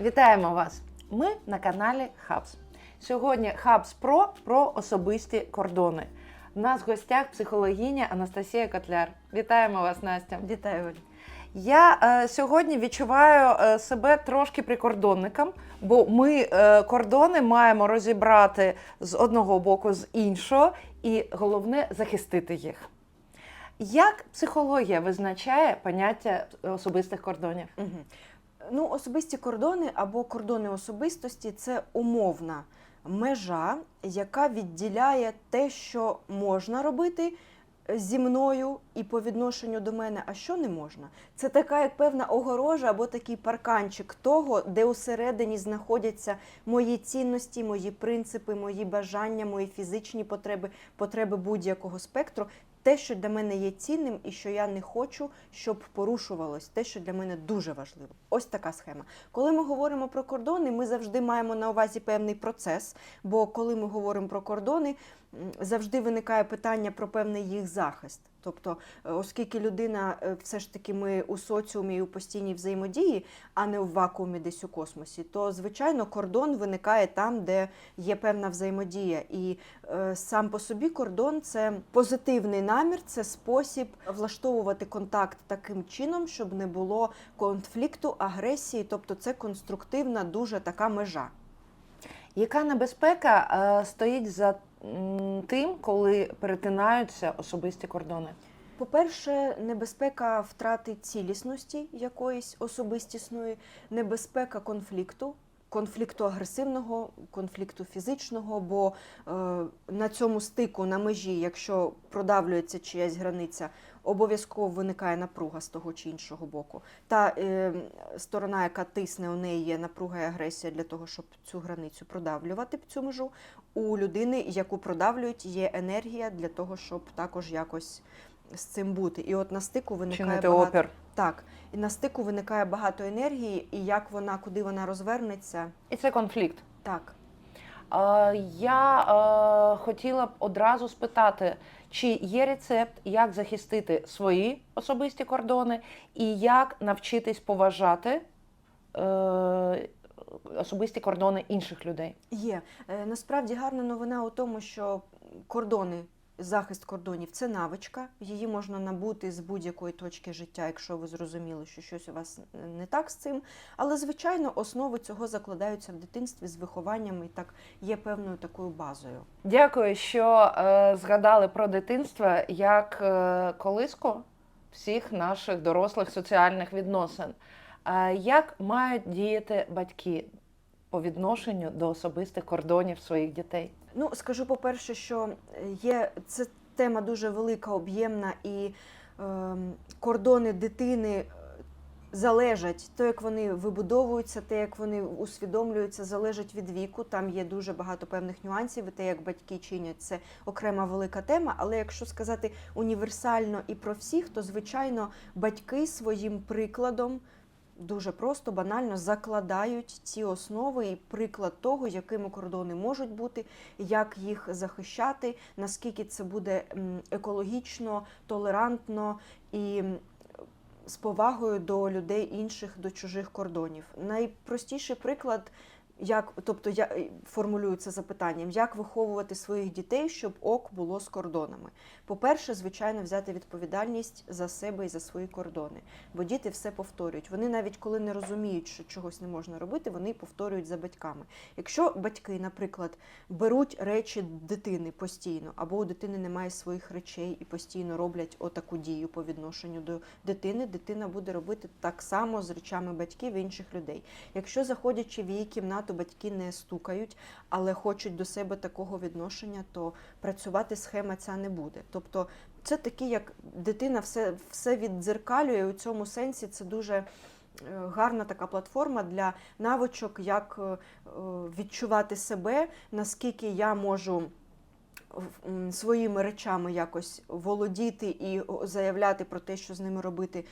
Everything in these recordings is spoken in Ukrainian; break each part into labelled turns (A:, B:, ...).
A: Вітаємо вас! Ми на каналі Хабс. Сьогодні Хабс Про про особисті кордони. У нас в гостях психологиня Анастасія Котляр. Вітаємо вас, Настя.
B: Вітаю, Оль.
A: Я е, сьогодні відчуваю е, себе трошки прикордонником, бо ми е, кордони маємо розібрати з одного боку, з іншого, і головне захистити їх. Як психологія визначає поняття особистих кордонів?
B: Угу. Ну, особисті кордони або кордони особистості це умовна межа, яка відділяє те, що можна робити зі мною і по відношенню до мене, а що не можна. Це така як певна огорожа або такий парканчик того, де усередині знаходяться мої цінності, мої принципи, мої бажання, мої фізичні потреби, потреби будь-якого спектру. Те, що для мене є цінним, і що я не хочу, щоб порушувалось, те, що для мене дуже важливо. Ось така схема. Коли ми говоримо про кордони, ми завжди маємо на увазі певний процес. Бо коли ми говоримо про кордони, завжди виникає питання про певний їх захист. Тобто, е, оскільки людина е, все ж таки ми у соціумі і у постійній взаємодії, а не в вакуумі десь у космосі, то звичайно кордон виникає там, де є певна взаємодія. І е, сам по собі кордон це позитивний намір, це спосіб влаштовувати контакт таким чином, щоб не було конфлікту, агресії, тобто це конструктивна дуже така межа.
A: Яка небезпека е, стоїть за тим, коли перетинаються особисті кордони?
B: По-перше, небезпека втрати цілісності якоїсь особистісної, небезпека конфлікту, конфлікту агресивного, конфлікту фізичного, бо е, на цьому стику на межі, якщо продавлюється чиясь границя, обов'язково виникає напруга з того чи іншого боку. Та е, сторона, яка тисне, у неї є напруга і агресія для того, щоб цю границю продавлювати цю межу. У людини, яку продавлюють, є енергія для того, щоб також якось з цим бути. І от на стику виникає
A: Чинити
B: багато...
A: опір?
B: Так, і на стику виникає багато енергії, і як вона, куди вона розвернеться,
A: І це конфлікт.
B: так.
A: Е, Я е, хотіла б одразу спитати, чи є рецепт, як захистити свої особисті кордони і як навчитись поважати е, особисті кордони інших людей.
B: Є. Е, Насправді гарна новина у тому, що кордони, захист кордонів це навичка. Її можна набути з будь-якої точки життя, якщо ви зрозуміли, що щось у вас не так з цим. Але, звичайно, основи цього закладаються в дитинстві з вихованням і так є певною такою базою.
A: Дякую, що е, згадали про дитинство як е, колиску всіх наших дорослих соціальних відносин. Е, як мають діяти батьки по відношенню до особистих кордонів своїх дітей?
B: Ну, скажу по-перше, що є це тема дуже велика, об'ємна, і ем, кордони дитини е, залежать, то як вони вибудовуються, те, як вони усвідомлюються, залежить від віку. Там є дуже багато певних нюансів, і те, як батьки чинять, це окрема велика тема. Але якщо сказати універсально і про всіх, то звичайно батьки своїм прикладом. Дуже просто, банально закладають ці основи і приклад того, якими кордони можуть бути, як їх захищати, наскільки це буде екологічно, толерантно і з повагою до людей інших, до чужих кордонів. Найпростіший приклад, як, тобто я е, формулюю запитанням, як виховувати своїх дітей, щоб ок було з кордонами. По-перше, звичайно, взяти відповідальність за себе і за свої кордони, бо діти все повторюють. Вони навіть коли не розуміють, що чогось не можна робити, вони повторюють за батьками. Якщо батьки, наприклад, беруть речі дитини постійно, або у дитини немає своїх речей і постійно роблять отаку дію по відношенню до дитини, дитина буде робити так само з речами батьків інших людей. Якщо заходячи в її кімнату, батьки не стукають, але хочуть до себе такого відношення, то працювати схема ця не буде. Тобто це такі, як дитина все, все віддзеркалює. У цьому сенсі це дуже е, гарна така платформа для навичок, як е, відчувати себе, наскільки я можу своїми речами якось володіти і заявляти про те, що з ними робити.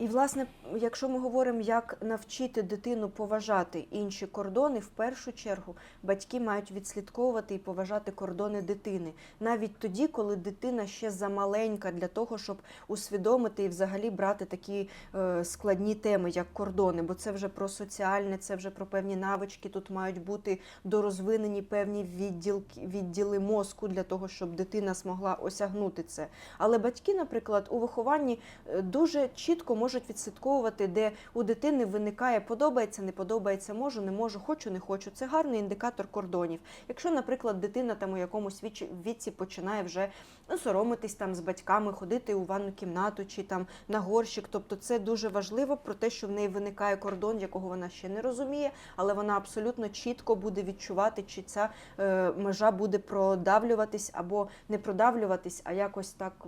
B: І, власне, якщо ми говоримо, як навчити дитину поважати інші кордони, в першу чергу батьки мають відслідковувати і поважати кордони дитини, навіть тоді, коли дитина ще замаленька для того, щоб усвідомити і взагалі брати такі е, складні теми, як кордони, бо це вже про соціальне, це вже про певні навички. Тут мають бути дорозвинені певні відділки, відділи мозку для того, щоб дитина змогла осягнути це. Але батьки, наприклад, у вихованні е, дуже чітко можуть відслідковувати, де у дитини виникає подобається, не подобається, можу, не можу, хочу, не хочу. Це гарний індикатор кордонів. Якщо, наприклад, дитина там у якомусь віці починає вже ну, соромитись там з батьками, ходити у ванну кімнату чи там на горщик, тобто це дуже важливо про те, що в неї виникає кордон, якого вона ще не розуміє, але вона абсолютно чітко буде відчувати, чи ця е, межа буде продавлюватись або не продавлюватись, а якось так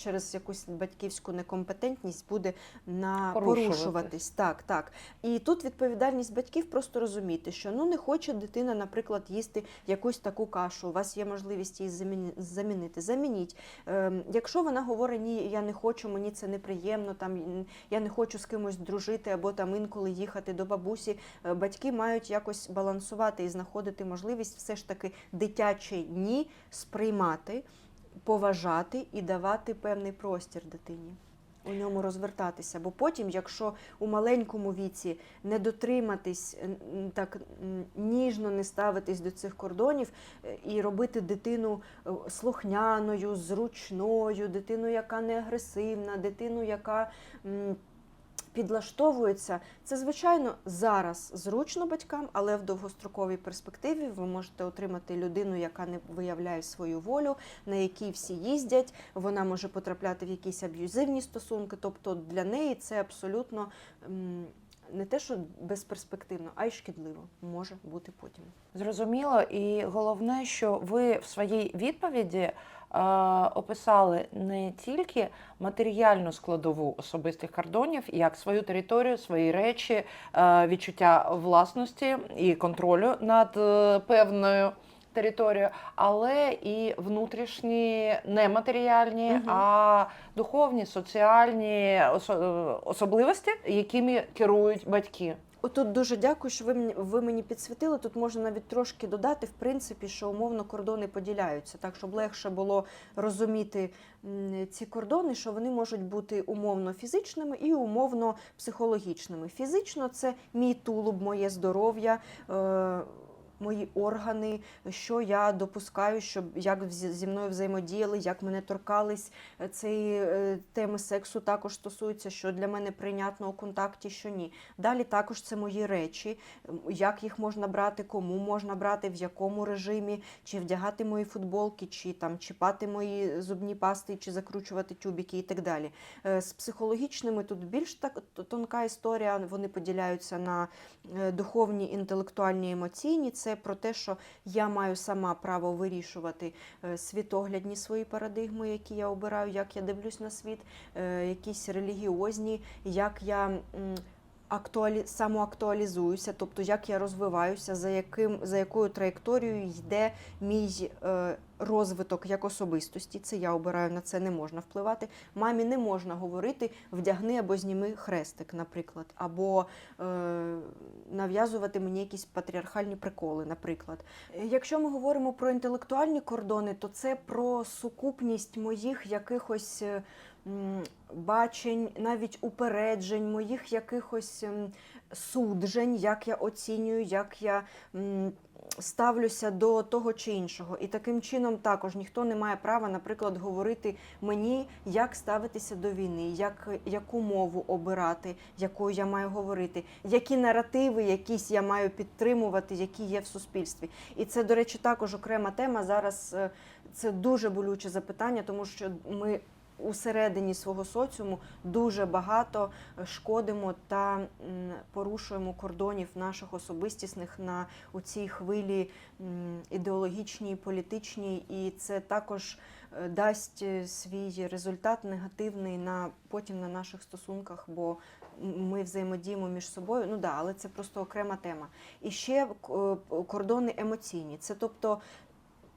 B: через якусь батьківську некомпетентність буде на
A: Порушуватись.
B: порушуватись. Так, так. І тут відповідальність батьків просто розуміти, що ну не хоче дитина, наприклад, їсти якусь таку кашу. У вас є можливість її заміни- замінити. Замініть. Ем, якщо вона говорить, ні, я не хочу, мені це неприємно, там я не хочу з кимось дружити або там інколи їхати до бабусі. е, Батьки мають якось балансувати і знаходити можливість все ж таки дитяче ні сприймати, поважати і давати певний простір дитині. У ньому розвертатися, бо потім, якщо у маленькому віці не дотриматись, так ніжно не ставитись до цих кордонів е, і робити дитину е, слухняною, зручною, дитину, яка не агресивна, дитину, яка м, підлаштовується, це звичайно зараз зручно батькам, але в довгостроковій перспективі ви можете отримати людину, яка не виявляє свою волю, на якій всі їздять. Вона може потрапляти в якісь аб'юзивні стосунки. Тобто для неї це абсолютно не те, що безперспективно, а й шкідливо може бути потім.
A: Зрозуміло, і головне, що ви в своїй відповіді е, описали не тільки матеріальну складову особистих кордонів, як свою територію, свої речі, е, відчуття власності і контролю над е, певною територією, але і внутрішні нематеріальні,
B: Мгм.
A: а духовні, соціальні е, особливості, якими керують батьки.
B: Отут дуже дякую, що ви мені ви мені підсвітили. Тут можна навіть трошки додати, в принципі, що умовно кордони поділяються, так щоб легше було розуміти ці кордони, що вони можуть бути умовно фізичними і умовно психологічними. Фізично це мій тулуб, моє здоров'я. Мої органи, що я допускаю, щоб як зі мною взаємодіяли, як мене торкались. Е, Цієї е, теми сексу також стосується, що для мене прийнятно у контакті, що ні. Далі також це мої речі, як їх можна брати, кому можна брати, в якому режимі, чи вдягати мої футболки, чи там чіпати мої зубні пасти, чи закручувати тюбіки і так далі. Е, З психологічними тут більш так тонка історія. Вони поділяються на духовні, інтелектуальні, емоційні. Це про те, що я маю сама право вирішувати е, світоглядні свої парадигми, які я обираю, як я дивлюсь на світ, е, якісь релігіозні, як я. Актуалі... самоактуалізуюся, тобто як я розвиваюся, за яким за якою траєкторією йде мій е, розвиток як особистості. Це я обираю, на це не можна впливати. Мамі не можна говорити вдягни або зніми хрестик, наприклад, або е, нав'язувати мені якісь патріархальні приколи, наприклад. Якщо ми говоримо про інтелектуальні кордони, то це про сукупність моїх якихось. е, Бачень, навіть упереджень, моїх якихось ем, суджень, як я оцінюю, як я ставлюся до того чи іншого. І таким чином також ніхто не має права, наприклад, говорити мені, як ставитися до війни, як, яку мову обирати, якою я маю говорити, які наративи якісь я маю підтримувати, які є в суспільстві. І це, до речі, також окрема тема. Зараз е, це дуже болюче запитання, тому що ми усередині свого соціуму дуже багато шкодимо та порушуємо кордонів наших особистісних на у цій хвилі ідеологічній, політичній, і це також е, дасть е, свій результат негативний на потім на наших стосунках, бо ми взаємодіємо між собою. Ну да, але це просто окрема тема. І ще е, кордони емоційні. Це тобто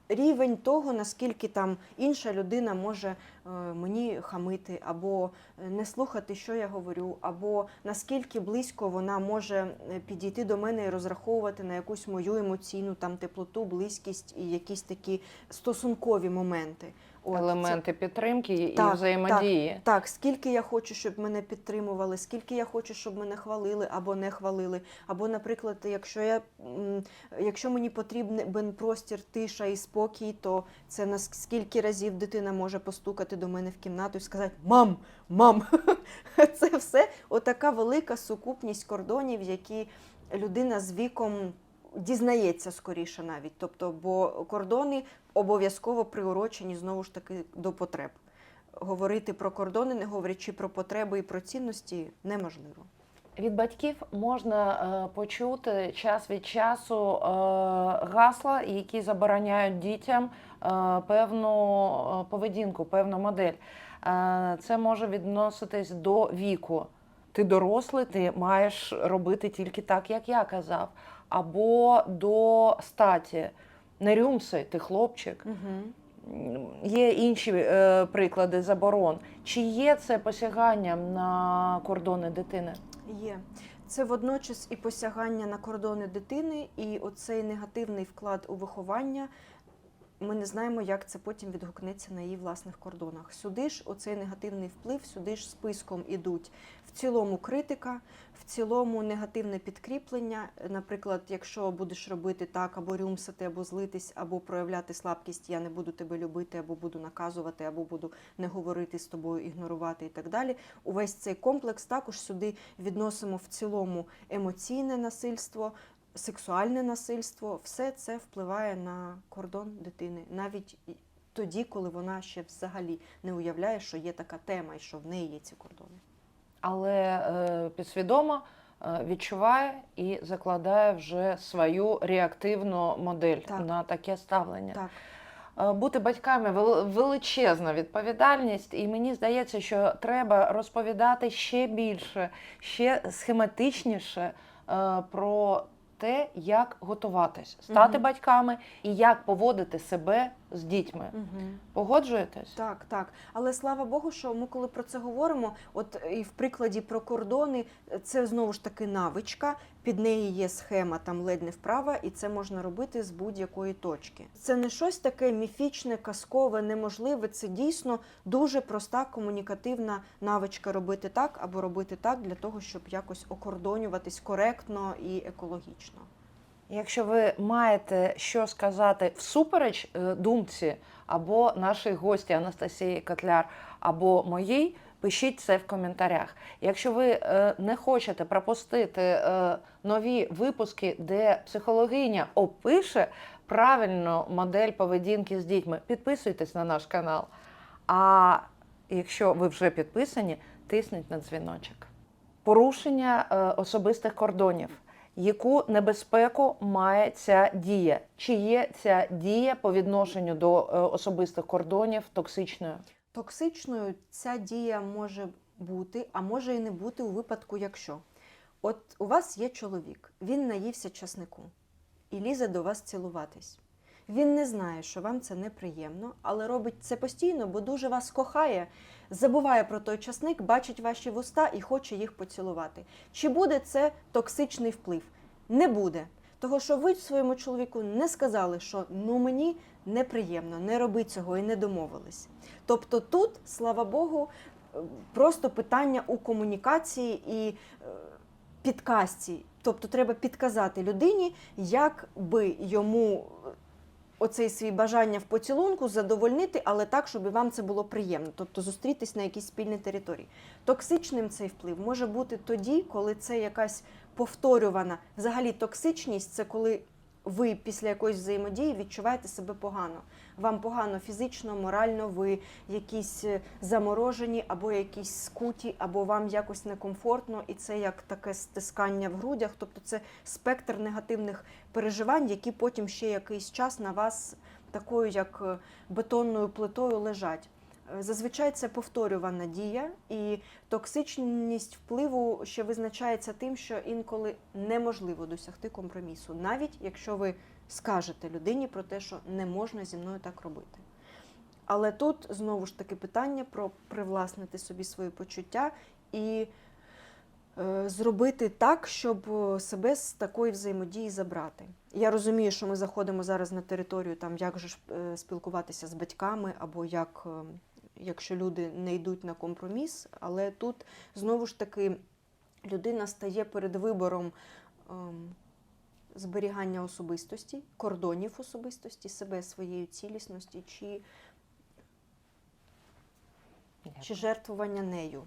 B: рівень того, наскільки там інша людина може е, мені хамити, або е, не слухати, що я говорю, або наскільки близько вона може е, підійти до мене і розраховувати на якусь мою емоційну там теплоту, близькість і якісь такі стосункові моменти. От, це-
A: Елементи підтримки і
B: Так,
A: взаємодії.
B: так, скільки я хочу, щоб мене підтримували, скільки я хочу, щоб мене хвалили або не хвалили. Або, наприклад, якщо я якщо мені потрібен простір, тиша і спокій, то це на скільки разів дитина може постукати до мене в кімнату і сказати Мам, мам, це все отака велика сукупність кордонів, які людина з віком. Дізнається скоріше навіть, тобто, бо кордони обов'язково приурочені знову ж таки до потреб говорити про кордони, не говорячи про потреби і про цінності, неможливо.
A: Від батьків можна е, почути час від часу е, гасла, які забороняють дітям е, певну поведінку, певну модель. Це може відноситись до віку. Ти дорослий, ти маєш робити тільки так, як я казав, або до статі. Не рюмси, ти хлопчик.
B: Угу.
A: Є інші е, приклади заборон. Чи є це посяганням на кордони дитини?
B: Є. Це водночас і посягання на кордони дитини, і оцей негативний вклад у виховання. Ми не знаємо, як це потім відгукнеться на її власних кордонах. Сюди ж оцей негативний вплив, сюди ж списком ідуть в цілому критика, в цілому негативне підкріплення. Наприклад, якщо будеш робити так, або рюмсати, або злитись, або проявляти слабкість, я не буду тебе любити, або буду наказувати, або буду не говорити з тобою, ігнорувати і так далі. Увесь цей комплекс також сюди відносимо в цілому емоційне насильство, сексуальне насильство. Все це впливає на кордон дитини, навіть тоді, коли вона ще взагалі не уявляє, що є така тема і що в неї є ці кордони.
A: але е, підсвідомо е, відчуває і закладає вже свою реактивну модель
B: Так.
A: на таке ставлення.
B: Так.
A: Е, Бути батьками величезна відповідальність, і мені здається, що треба розповідати ще більше, ще схематичніше про те, як готуватись, стати
B: Мгм.
A: батьками і як поводити себе з дітьми.
B: Угу.
A: Погоджуєтесь?
B: Так, так. Але слава Богу, що ми коли про це говоримо, от і в прикладі про кордони, це знову ж таки навичка. Під неї є схема, там ледь не вправа, і це можна робити з будь-якої точки. Це не щось таке міфічне, казкове, неможливе. Це дійсно дуже проста комунікативна навичка робити так або робити так для того, щоб якось окордонюватись коректно і екологічно.
A: Якщо ви маєте що сказати всупереч е, думці або нашій гості Анастасії Котляр, або моїй, пишіть це в коментарях. Якщо ви е, не хочете пропустити е, нові випуски, де психологиня опише правильну модель поведінки з дітьми, підписуйтесь на наш канал. А якщо ви вже підписані, тисніть на дзвіночок. Порушення особистих кордонів. Яку небезпеку має ця дія? Чи є ця дія по відношенню до е, особистих кордонів токсичною?
B: Токсичною ця дія може бути, а може і не бути у випадку, якщо от у вас є чоловік, він наївся часнику і лізе до вас цілуватись. Він не знає, що вам це неприємно, але робить це постійно, бо дуже вас кохає, забуває про той часник, бачить ваші вуста і хоче їх поцілувати. Чи буде це токсичний вплив? Не буде. Того, що ви своєму чоловіку не сказали, що ну мені неприємно, не роби цього і не домовились. Тобто тут, слава Богу, е, просто питання у комунікації і е, підказці. Тобто треба підказати людині, як би йому е, оцей свій бажання в поцілунку задовольнити, але так, щоб вам це було приємно, тобто зустрітись на якійсь спільній території. Токсичним цей вплив може бути тоді, коли це якась повторювана взагалі токсичність, це коли ви після якоїсь взаємодії відчуваєте себе погано. Вам погано фізично, морально, ви якісь е, заморожені, або якісь скуті, або вам якось некомфортно, і це як таке стискання в грудях. Тобто це спектр негативних переживань, які потім ще якийсь час на вас такою, як е, бетонною плитою лежать. Зазвичай це повторювана дія, і токсичність впливу ще визначається тим, що інколи неможливо досягти компромісу, навіть якщо ви скажете людині про те, що не можна зі мною так робити. Але тут знову ж таки питання про привласнити собі свої почуття і е, зробити так, щоб себе з такої взаємодії забрати. Я розумію, що ми заходимо зараз на територію, там як же ж е, спілкуватися з батьками, або як, е, якщо люди не йдуть на компроміс, але тут знову ж таки людина стає перед вибором. ем, Зберігання особистості, кордонів особистості, себе своєї цілісності, чи, чи жертвування нею.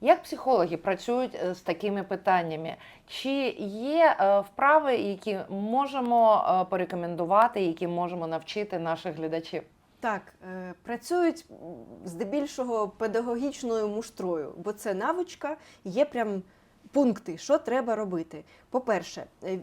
A: Як психологи працюють е, з такими питаннями? Чи є е, вправи, які можемо е, порекомендувати, які можемо навчити наших глядачів?
B: Так, е, працюють здебільшого педагогічною муштрою, бо це навичка, є прям пункти, що треба робити. По-перше, е,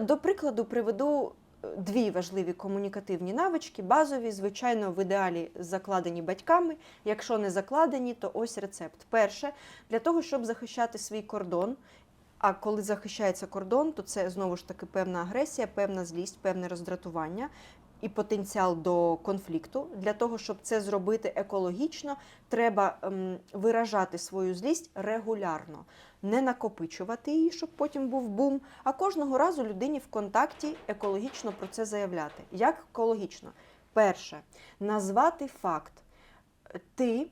B: до прикладу приведу е, дві важливі комунікативні навички, базові, звичайно, в ідеалі закладені батьками. Якщо не закладені, то ось рецепт. Перше, для того, щоб захищати свій кордон. А коли захищається кордон, то це знову ж таки певна агресія, певна злість, певне роздратування і потенціал до конфлікту. Для того, щоб це зробити екологічно, треба ем, виражати свою злість регулярно, не накопичувати її, щоб потім був бум. А кожного разу людині в контакті екологічно про це заявляти. Як екологічно? Перше, назвати факт. Ти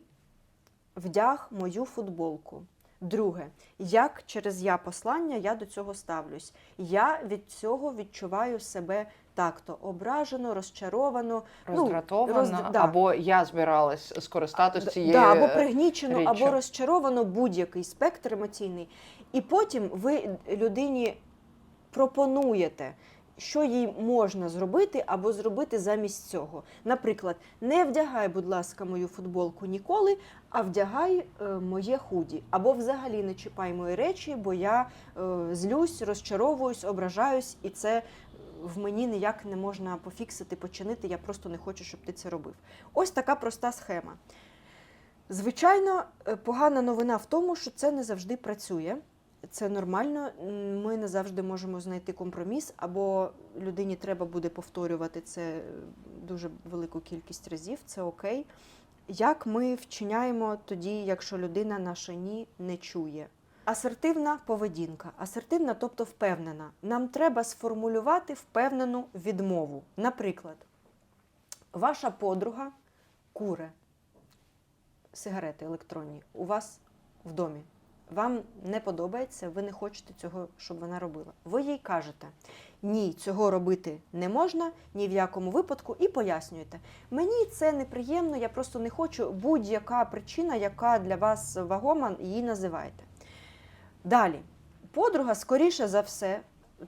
B: вдяг мою футболку. Друге, як через я послання я до цього ставлюсь. Я від цього відчуваю себе так-то ображено, розчаровано, ну, роз- да.
A: або я збиралась скористатися цією.
B: да, або пригнічено,
A: річчю.
B: або розчаровано будь-який спектр емоційний. І потім ви людині пропонуєте, що їй можна зробити або зробити замість цього. Наприклад, не вдягай, будь ласка, мою футболку ніколи, а вдягай е, моє худі. Або взагалі не чіпай мої речі, бо я е, злюсь, розчаровуюсь, ображаюсь, і це в мені ніяк не можна пофіксити, починити. Я просто не хочу, щоб ти це робив. Ось така проста схема. Звичайно, е, погана новина в тому, що це не завжди працює. Це нормально. Ми не завжди можемо знайти компроміс, або людині треба буде повторювати це е, дуже велику кількість разів. Це окей. Як ми вчиняємо тоді, якщо людина наше ні не чує? Асертивна поведінка. Асертивна, тобто впевнена. Нам треба сформулювати впевнену відмову. Наприклад, ваша подруга куре сигарети електронні у вас в домі. Вам не подобається, ви не хочете цього, щоб вона робила. Ви їй кажете: ні, цього робити не можна, ні в якому випадку, і пояснюєте. Мені це неприємно, я просто не хочу. Будь-яка причина, яка для вас вагома, її називайте. Далі, подруга, скоріше за все,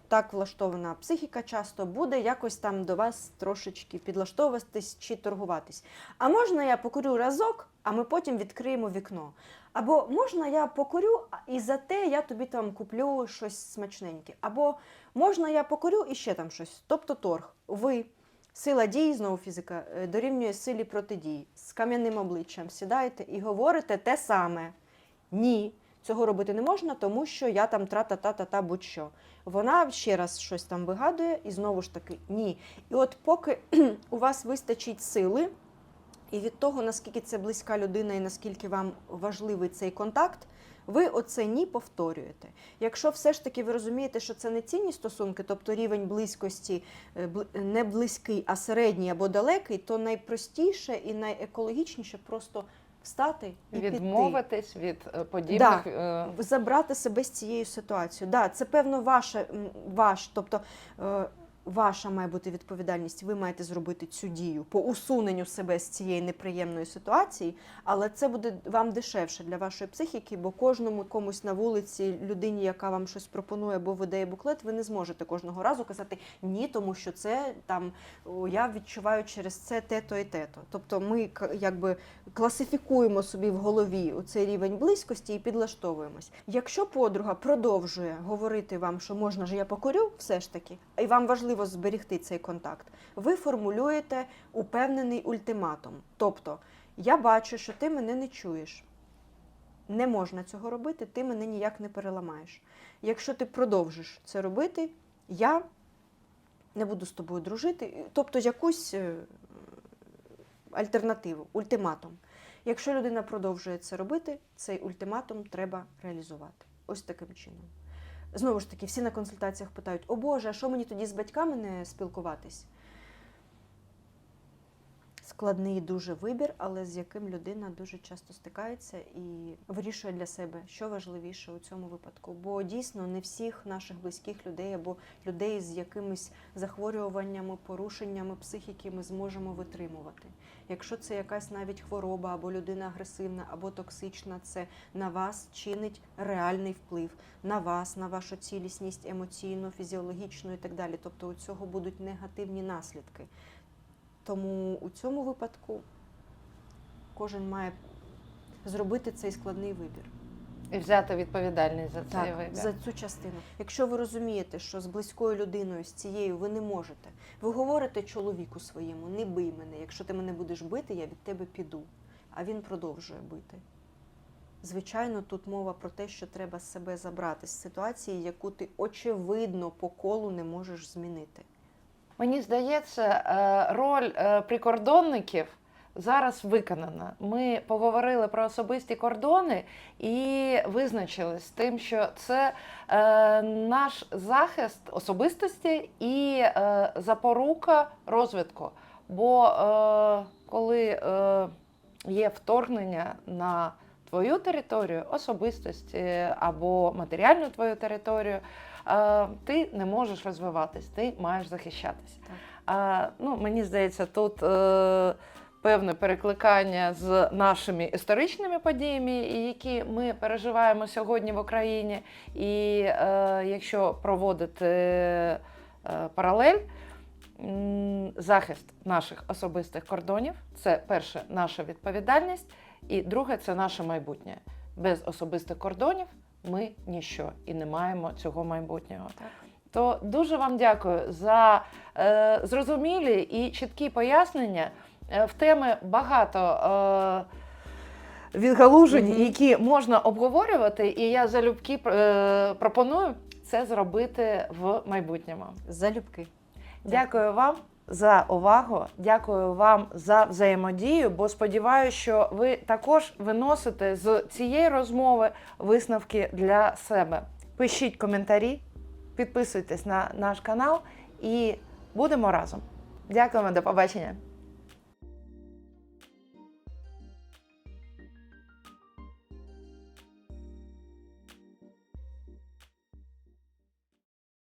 B: так влаштована психіка часто буде якось там до вас трошечки підлаштовуватись чи торгуватись. А можна я покурю разок, а ми потім відкриємо вікно. Або можна я покурю, і за те я тобі там куплю щось смачненьке. Або можна я покурю і ще там щось. Тобто торг. Ви, сила дії, знову фізика, е, дорівнює силі протидії. З кам'яним обличчям сідаєте і говорите те саме. Ні, цього робити не можна, тому що я там тра-та-та-та-та будь-що. Вона ще раз щось там вигадує, і знову ж таки ні. І от поки у вас вистачить сили, і від того, наскільки це близька людина і наскільки вам важливий цей контакт, ви оце ні повторюєте. Якщо все ж таки ви розумієте, що це не цінні стосунки, тобто рівень близькості е, не близький, а середній або далекий, то найпростіше і найекологічніше просто встати і піти
A: від е, подібних. да.
B: забрати себе з цією ситуацією. Да, це певно ваше, ваш, тобто е, ваша має бути відповідальність. Ви маєте зробити цю дію по усуненню себе з цієї неприємної ситуації, але це буде вам дешевше для вашої психіки, бо кожному комусь на вулиці, людині, яка вам щось пропонує або видає буклет, ви не зможете кожного разу казати ні, тому що це там я відчуваю через це те-то і те-то. Тобто ми якби класифікуємо собі в голові цей рівень близькості і підлаштовуємось. Якщо подруга продовжує говорити вам, що можна ж я покурю, все ж таки, і вам важливо зберегти цей контакт, ви формулюєте упевнений ультиматум. Тобто, я бачу, що ти мене не чуєш. Не можна цього робити, ти мене ніяк не переламаєш. Якщо ти продовжиш це робити, я не буду з тобою дружити. Тобто якусь е, альтернативу, ультиматум. Якщо людина продовжує це робити, цей ультиматум треба реалізувати. Ось таким чином. Знову ж таки, всі на консультаціях питають: о Боже, а що мені тоді з батьками не спілкуватись? Складний дуже вибір, але з яким людина дуже часто стикається і вирішує для себе, що важливіше у цьому випадку. Бо дійсно не всіх наших близьких людей або людей з якимись захворюваннями, порушеннями психіки ми зможемо витримувати. Якщо це якась навіть хвороба, або людина агресивна, або токсична, це на вас чинить реальний вплив на вас, на вашу цілісність емоційну, фізіологічну і так далі. Тобто у цього будуть негативні наслідки. Тому у цьому випадку кожен має зробити цей складний вибір.
A: І взяти відповідальність за цей
B: Так,
A: вибір.
B: за цю частину. Якщо ви розумієте, що з близькою людиною, з цією ви не можете, ви говорите чоловіку своєму, не бий мене. Якщо ти мене будеш бити, я від тебе піду. А він продовжує бити. Звичайно, тут мова про те, що треба себе забрати з ситуації, яку ти очевидно по колу не можеш змінити.
A: Мені здається, е, роль е, прикордонників зараз виконана. Ми поговорили про особисті кордони і визначились з тим, що це е, наш захист особистості і запорука розвитку. Бо коли є вторгнення на твою територію, особистості або матеріальну твою територію, ти не можеш розвиватись, ти маєш захищатись. А, ну, мені здається, тут е, певне перекликання з нашими історичними подіями, які ми переживаємо сьогодні в Україні. І е, якщо проводити е, паралель, захист наших особистих кордонів це перше наша відповідальність, і друге це наше майбутнє. Без особистих кордонів ми ніщо і не маємо цього майбутнього.
B: Так.
A: То дуже вам дякую за е, зрозумілі і чіткі пояснення. Е, в теми багато е, відгалужень,
B: Мгм.
A: які можна обговорювати, і я залюбки е, пропоную це зробити в майбутньому.
B: Залюбки.
A: Дякую вам за увагу. Дякую вам за взаємодію. Бо сподіваюся, що ви також виносите з цієї розмови висновки для себе. Пишіть коментарі, підписуйтесь на наш канал і будемо разом. Дякуємо, до побачення.